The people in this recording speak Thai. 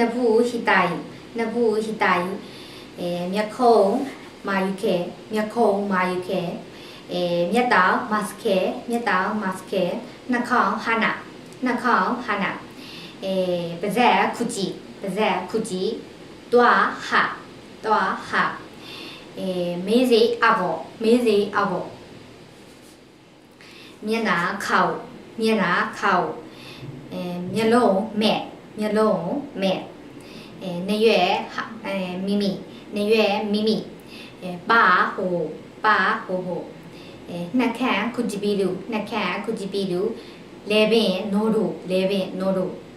นับูฮิตายนับูฮิตาย เอ่มีคงมาอยู่แค่มีคงมาอยู่แค่เอ่อมีตาวมาสแค่มีตาวมาสแค่นักข่าวฮานานักข่าวฮานาเอ่อเจ้าคุจิเจ้าคุจิ ตัวฮะตัวฮะเอ่อเมซีอาโบเมซีอาโบมีนาข่าวมีนาข่าวเอ่อมีลงแม่มีลง mẹ nè yue mimi nè yue mimi ba hồ ba hồ hồ nà khang kujibilu nà khang kujibilu 11 no do 11 no do